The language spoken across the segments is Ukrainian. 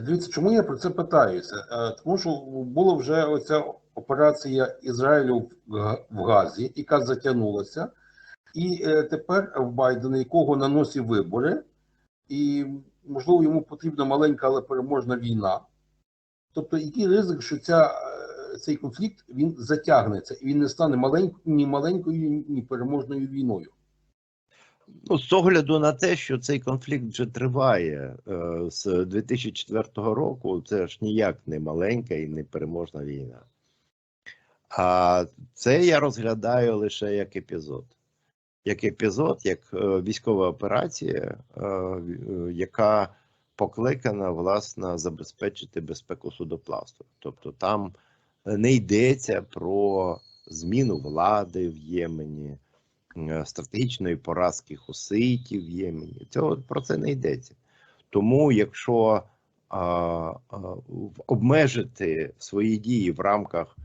Дивіться, чому я про це питаюся? Е, Тому що була вже оця операція Ізраїлю в Газі, яка затягнулася, і е, тепер в Байдена, якого на носі вибори, і можливо йому потрібна маленька, але переможна війна. Тобто, який ризик, що ця, е, цей конфлікт він затягнеться і він не стане маленькою, ні маленькою, ні переможною війною. Ну, з огляду на те, що цей конфлікт вже триває е, з 2004 року, це ж ніяк не маленька і не переможна війна. А це я розглядаю лише як епізод. Як епізод, як е, військова операція, е, е, яка покликана власне забезпечити безпеку судоплавства. Тобто там не йдеться про зміну влади в Ємені стратегічної поразки хуситів в Ємені. Цього про це не йдеться. Тому, якщо а, а, обмежити свої дії в рамках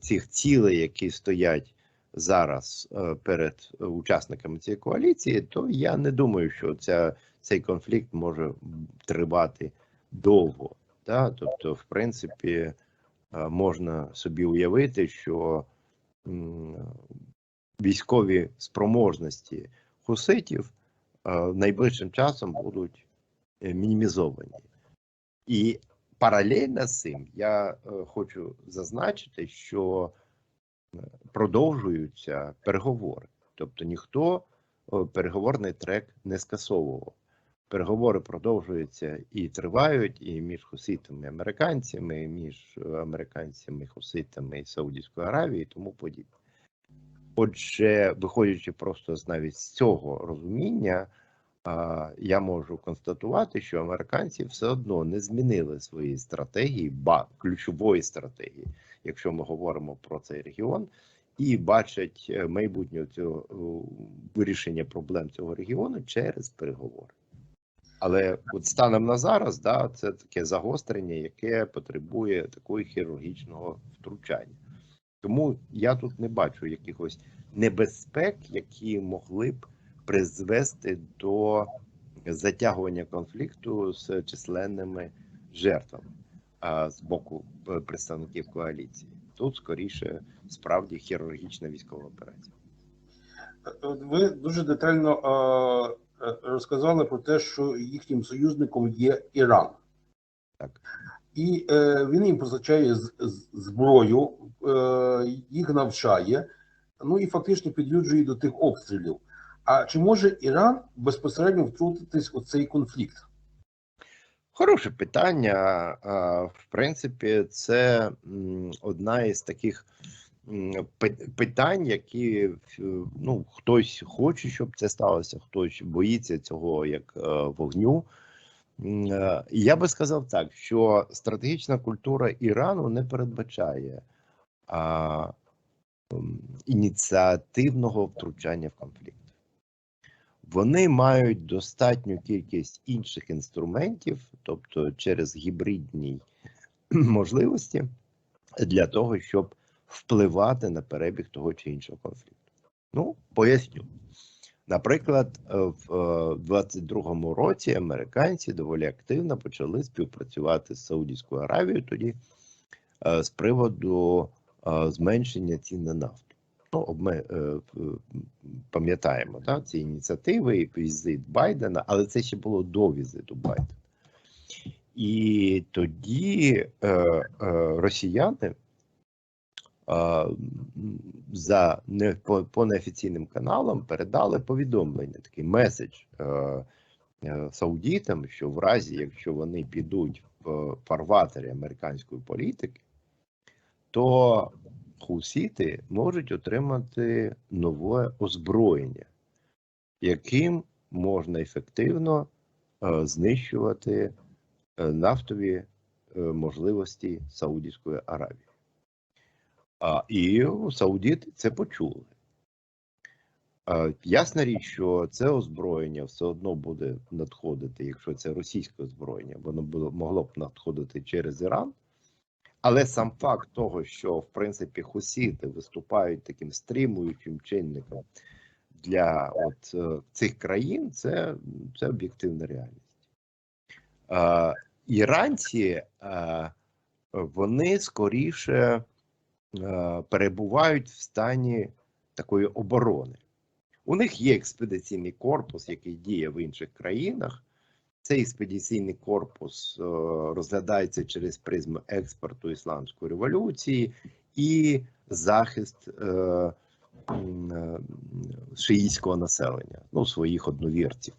цих цілей, які стоять зараз е, перед е, учасниками цієї коаліції, то я не думаю, що ця, цей конфлікт може тривати довго. Да? Тобто, в принципі, е, можна собі уявити, що м, військові спроможності хуситів е, найближчим часом будуть е, мінімізовані. І паралельно з цим я е, хочу зазначити, що продовжуються переговори. Тобто ніхто переговорний трек не скасовував. Переговори продовжуються і тривають і між хуситами і американцями, і між американцями, хуситами і Саудівською Аравією і тому подібне. Отже, виходячи просто з навіть з цього розуміння, я можу констатувати, що американці все одно не змінили свої стратегії, ба ключової стратегії, якщо ми говоримо про цей регіон, і бачать е, майбутнє цього е, вирішення проблем цього регіону через переговори. Але от станом на зараз, да, це таке загострення, яке потребує такого хірургічного втручання. Тому я тут не бачу якихось небезпек, які могли б призвести до затягування конфлікту з численними жертвами а, з боку е, представників коаліції. Тут скоріше справді хірургічна військова операція. Ви дуже детально е, розказали про те, що їхнім союзником є Іран. Так. І е, він їм з- зброю, е, їх навчає, ну і фактично підлюджує до тих обстрілів. А чи може Іран безпосередньо втрутитись у цей конфлікт? Хороше питання. В принципі, це одна із таких питань, які ну, хтось хоче, щоб це сталося, хтось боїться цього як е, вогню. Е, Я би сказав так, що стратегічна культура Ірану не передбачає а, ініціативного втручання в конфлікт. Вони мають достатню кількість інших інструментів, тобто через гібридні можливості, для того, щоб впливати на перебіг того чи іншого конфлікту. Ну, поясню. Наприклад, е, в 22-му році американці доволі активно почали співпрацювати з Саудівською Аравією тоді е, з приводу е, зменшення цін на нафту. Ну, е, е, пам'ятаємо да, ці ініціативи і візит Байдена, але це ще було до візиту Байдена. І тоді е, е, росіяни е, за не по, по неофіційним каналам передали повідомлення, такий меседж е, е, саудітам, що в разі, якщо вони підуть в фарватері американської політики, то хусіти можуть отримати нове озброєння, яким можна ефективно е, знищувати нафтові можливості Саудівської Аравії. А, і саудіти це почули. А, ясна річ, що це озброєння все одно буде надходити, якщо це російське озброєння, воно було, могло б надходити через Іран. Але сам факт того, що в принципі хусіти виступають таким стримуючим чинником для от е, цих країн, це, це об'єктивна реальність. Е, іранці е, вони скоріше перебувають в стані такої оборони. У них є експедиційний корпус, який діє в інших країнах. Цей експедиційний корпус е, розглядається через призму експорту ісламської революції і захист е, м, е, шиїтського населення, ну, своїх одновірців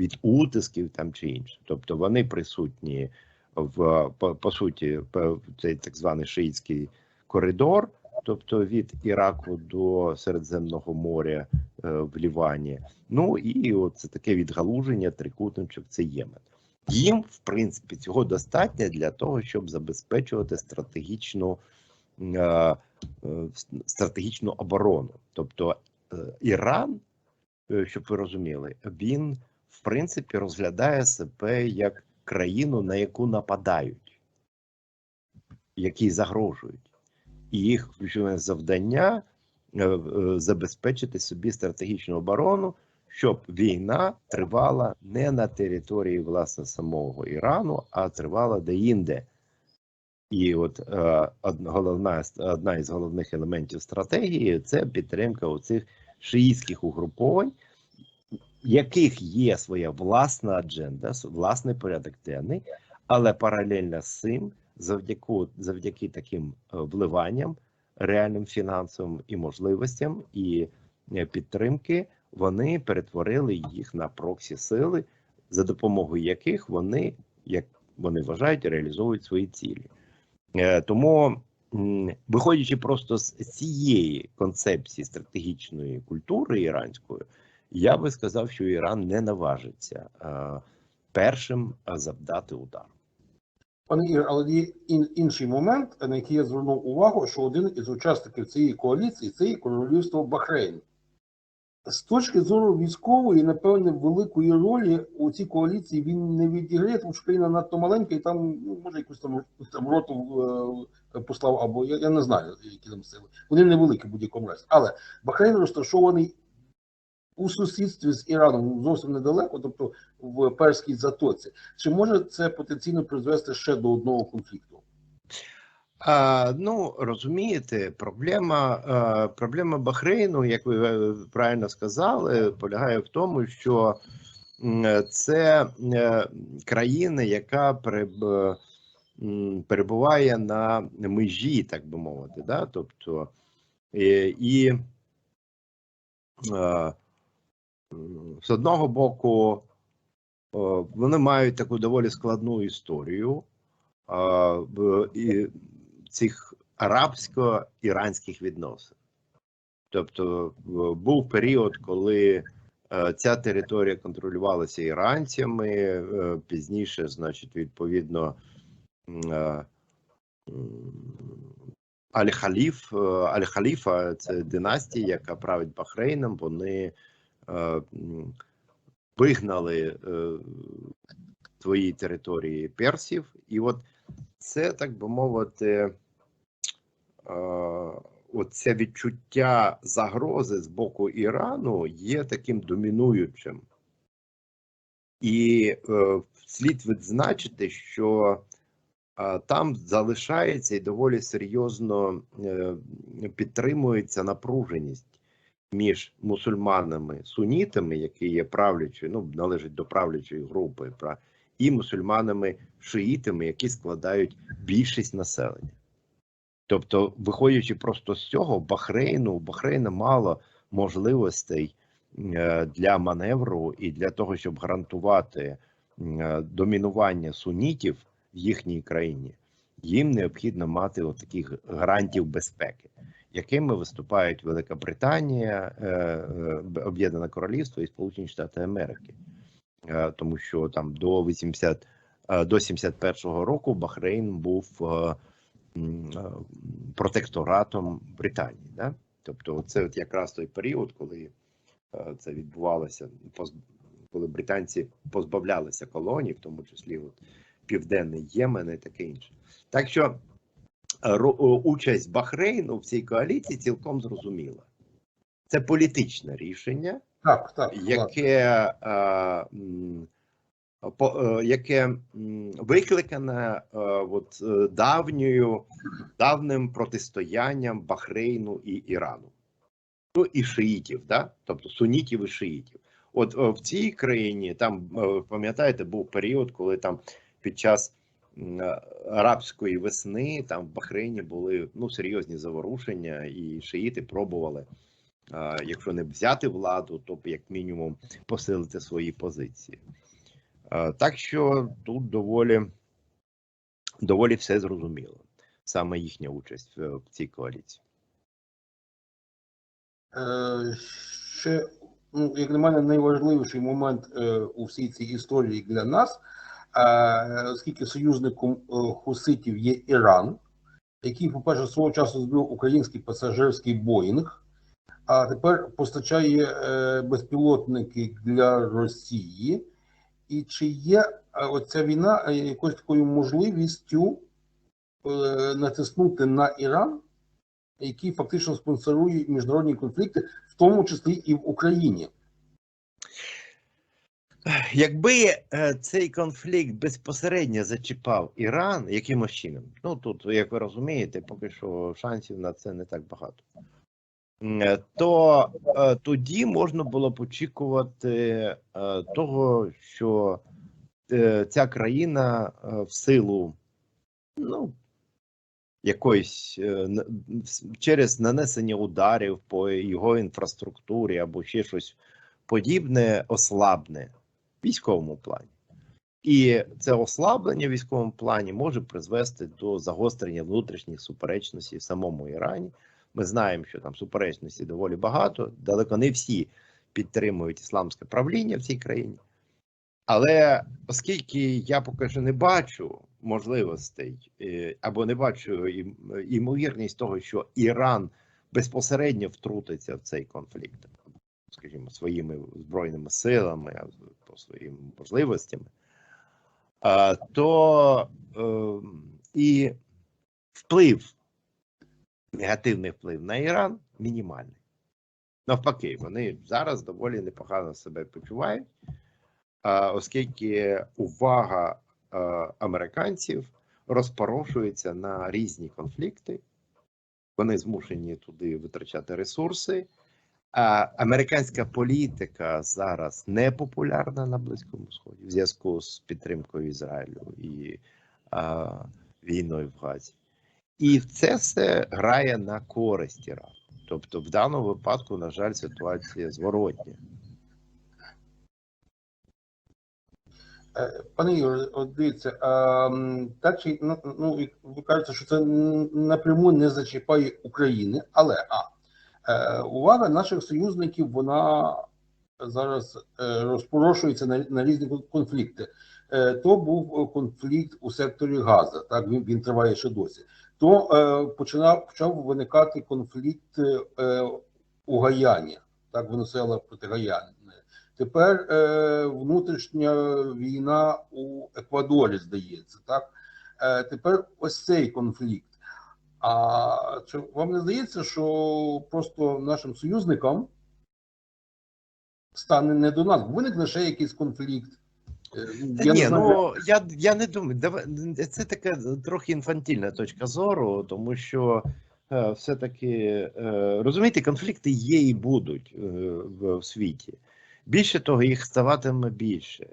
від утисків там чи інше. Тобто вони присутні в по, по суті, цей так званий шиїтський коридор, тобто від Іраку до Середземного моря е, в Лівані. Ну і це таке відгалуження трикутничок це Ємен. Їм, в принципі, цього достатньо для того, щоб забезпечувати стратегічну, е, е, стратегічну оборону. Тобто Іран, щоб ви розуміли, він в принципі розглядає себе як країну, на яку нападають, які загрожують, і їх ключове завдання е, е, забезпечити собі стратегічну оборону, щоб війна тривала не на території власне самого Ірану, а тривала де-інде. І от е, головна, одна із головних елементів стратегії це підтримка оцих шиїтських угруповань, яких є своя власна адженда, власний порядок денний, але паралельно з цим, завдяки, завдяки таким е, вливанням, реальним фінансовим і можливостям і е, підтримки, вони перетворили їх на проксі сили, за допомогою яких вони, як вони вважають, реалізовують свої цілі. Е, Тому, виходячи просто з цієї концепції стратегічної культури іранської, я би сказав, що Іран не наважиться першим завдати удар. Пане Ігор, але є інший момент, на який я звернув увагу, що один із учасників цієї коаліції це королівство Бахрейн. З точки зору військової, напевне, великої ролі у цій коаліції він не відіграє, тому що країна надто маленька, і там ну, може якусь там, там роту е, послав, або я, я не знаю, які там сили. Вони невеликі в будь-якому разі. Але Бахрейн розташований у сусідстві з Іраном зовсім недалеко, тобто в Перській затоці. Чи може це потенційно призвести ще до одного конфлікту? А, ну розумієте, проблема, е, проблема Бахрейну, як ви е, правильно сказали, полягає в тому, що це е, країна, яка переб- перебуває на межі, так би мовити, да? тобто і м, з одного боку, вони мають таку доволі складну історію і цих арабсько-іранських відносин. Тобто був період, коли е, ця територія контролювалася іранцями, е, пізніше, значить, відповідно. е, Аль-Халіф, е, Аль-Халіфа це династія, яка править Бахрейном. Вони е, вигнали е, свої території персів, і от це, так би мовити, е, оце відчуття загрози з боку Ірану є таким домінуючим. І е, слід відзначити, що е, там залишається і доволі серйозно е, підтримується напруженість між мусульманами сунітами, які є правлячою, ну належать до правлячої групи, і мусульманами шиїтами, які складають більшість населення. Тобто, виходячи просто з цього, Бахрейну у Бахрейна мало можливостей е, для маневру і для того, щоб гарантувати е, домінування сунітів в їхній країні. Їм необхідно мати таких гарантів безпеки, якими виступають Велика Британія, е, е, Об'єднане Королівство і Сполучені Штати Америки. Е, тому що там до 80, е, до 71-го року Бахрейн був протекторатом Британії. Да? Тобто, це от якраз той період, коли це відбувалося, коли британці позбавлялися колоній, в тому числі от, Південний Ємен і таке інше. Так що участь Бахрейну в цій коаліції цілком зрозуміла. Це політичне рішення Так, так. яке е, м, по- е, яке викликане е, от, е, давньою, давним протистоянням Бахрейну і Ірану. Ну і шиїтів, да? тобто сунітів і шиїтів. От е, в цій країні, там, е, пам'ятаєте, був період, коли там під час е, арабської весни там в Бахрейні були ну, серйозні заворушення, і шиїти пробували, е, якщо не взяти владу, то як мінімум посилити свої позиції. Е, Так що тут доволі, доволі все зрозуміло. Саме їхня участь в, цій коаліції. Е, Ще, ну, як на мене, найважливіший момент е, у всій цій історії для нас, е, оскільки союзником е, хуситів є Іран, який, по-перше, свого часу збив український пасажирський Боїнг, а тепер постачає е, безпілотники для Росії. І чи є е, оця війна якоюсь такою можливістю натиснути на Іран, який фактично спонсорує міжнародні конфлікти, в тому числі і в Україні? Якби е, цей конфлікт безпосередньо зачіпав Іран якимось чином, ну тут, як ви розумієте, поки що шансів на це не так багато. Е, То е, тоді можна було б очікувати того, що ця країна в силу ну, якоїсь через нанесення ударів по його інфраструктурі або ще щось подібне ослабне військовому плані. І це ослаблення в військовому плані може призвести до загострення внутрішніх суперечностей в самому Ірані. Ми знаємо, що там суперечностей доволі багато, далеко не всі підтримують ісламське правління в цій країні. Але оскільки я поки що не бачу можливостей е, або не бачу імовірність того, що Іран безпосередньо втрутиться в цей конфлікт, скажімо, своїми збройними силами, по своїм можливостями, то е, і вплив, негативний вплив на Іран мінімальний. Навпаки, вони зараз доволі непогано себе почувають, оскільки увага е, американців розпорошується на різні конфлікти. Вони змушені туди витрачати ресурси. Американська політика зараз не популярна на Близькому Сході в зв'язку з підтримкою Ізраїлю і а, війною в Газі. І це все грає на користь Ірану. Тобто, в даному випадку, на жаль, ситуація зворотня. Е, Пане Ігоре, от дивіться, а, так чи ну, ну ви кажете, що це напряму не зачіпає України, але а увага наших союзників вона зараз е, розпорошується на, на різні конфлікти. Е, то був конфлікт у секторі Газа, так він, він триває ще досі. То е, починав почав виникати конфлікт е, у Гаяні, так Венесуела проти Гаяни. Тепер е, внутрішня війна у Еквадорі, здається, так? Е, тепер ось цей конфлікт. А чи вам не здається, що просто нашим союзникам стане не до нас? Виникне ще якийсь конфлікт? Е, Та я ні, не ну я, я не думаю. Це така трохи інфантільна точка зору, тому що е, все-таки е, розумієте, конфлікти є і будуть е, в, в світі. Більше того, їх ставатиме більше.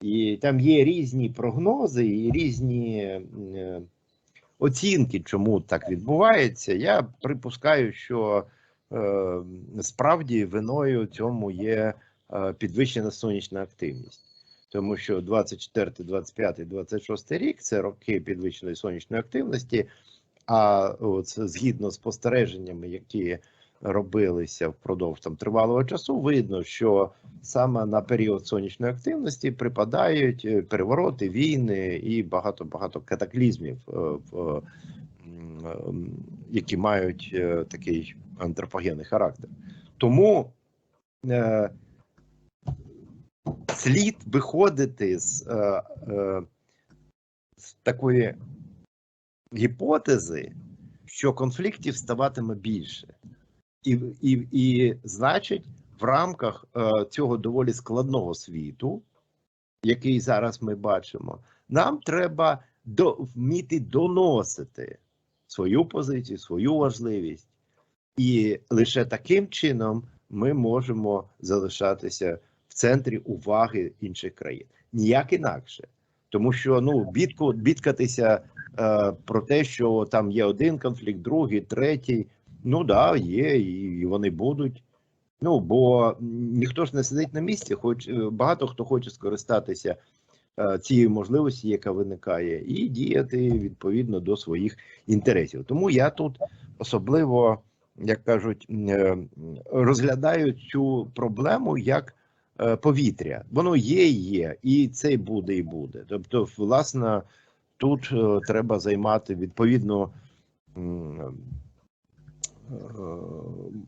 І там є різні прогнози і різні е, оцінки, чому так відбувається. Я припускаю, що е, справді виною цьому є е, підвищена сонячна активність. Тому що 24, 25, 26 рік це роки підвищеної сонячної активності. А от згідно з спостереженнями, які робилися впродовж там тривалого часу, видно, що саме на період сонячної активності припадають е, перевороти, війни і багато багато катаклізмів, е, ем, які мають е, такий антропогенний характер. Тому е, слід виходити з, е, е, з такої гіпотези, що конфліктів ставатиме більше. І, і, і значить, в рамках е, цього доволі складного світу який зараз ми бачимо, нам треба до, вміти доносити свою позицію, свою важливість. І лише таким чином ми можемо залишатися в центрі уваги інших країн. Ніяк інакше. Тому що ну бідку, бідкатися е, про те, що там є один конфлікт, другий, третій. Ну да, є, і, вони будуть. Ну бо ніхто ж не сидить на місці, хоч е, багато хто хоче скористатися е, цією можливості, яка виникає, і діяти відповідно до своїх інтересів. Тому я тут особливо, як кажуть, е, розглядаю цю проблему як повітря. Воно є, і є, і це буде, і буде. Тобто, власне, тут треба займати відповідно.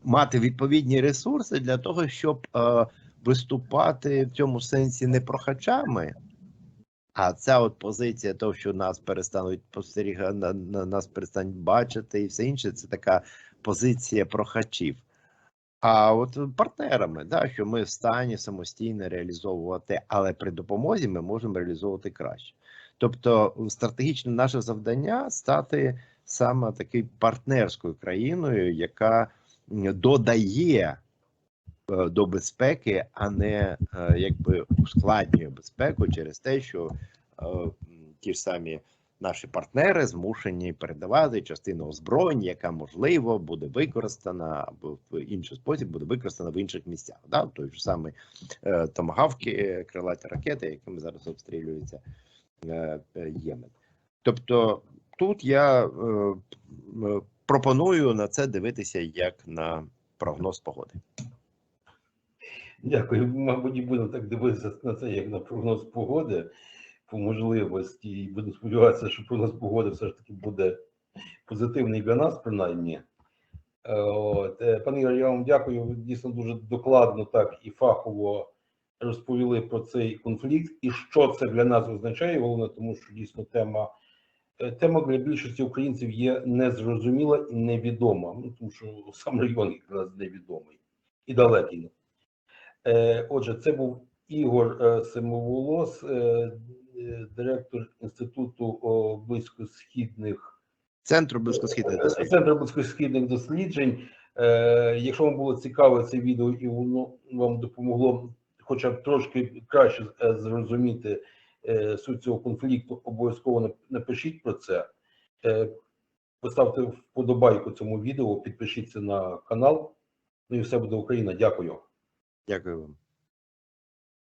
Мати відповідні ресурси для того, щоб е, виступати в цьому сенсі не прохачами, а ця от позиція, того, що нас перестануть спостерігати, на, на, нас перестануть бачити і все інше, це така позиція прохачів. А от партнерами, да, що ми в стані самостійно реалізовувати, але при допомозі ми можемо реалізовувати краще. Тобто, стратегічне наше завдання стати саме такою партнерською країною, яка додає е, до безпеки, а не е, якби ускладнює безпеку через те, що е, ті ж самі наші партнери змушені передавати частину озброєнь, яка можливо буде використана або в інший спосіб буде використана в інших місцях. Да? Той ж самий е, томагавки, крилаті ракети, якими зараз обстрілюється Ємен. Тобто тут я е, пропоную на це дивитися як на прогноз погоди. Дякую. Мабуть, будемо так дивитися на це, як на прогноз погоди по можливості. І буду сподіватися, що прогноз погоди все ж таки буде позитивний для нас, принаймні. Е, От. е, Пане Ігор, я вам дякую. Ви дійсно дуже докладно так і фахово розповіли про цей конфлікт і що це для нас означає. Головне, тому що дійсно тема. Е, Тема для більшості українців є незрозуміла і невідома, ну тому що сам регіон якраз невідомий і далекий. Е, Отже, це був Ігор е, Семоволос, директор Інституту близькосхідних Центру близькосхідних досліджень. Центру близькосхідних досліджень. Якщо вам було цікаве це відео і воно вам допомогло хоча б трошки краще зрозуміти суть цього конфлікту, обов'язково нап- напишіть про це. Е, Поставте вподобайку цьому відео, підпишіться на канал. Ну і все буде Україна. Дякую. Дякую вам.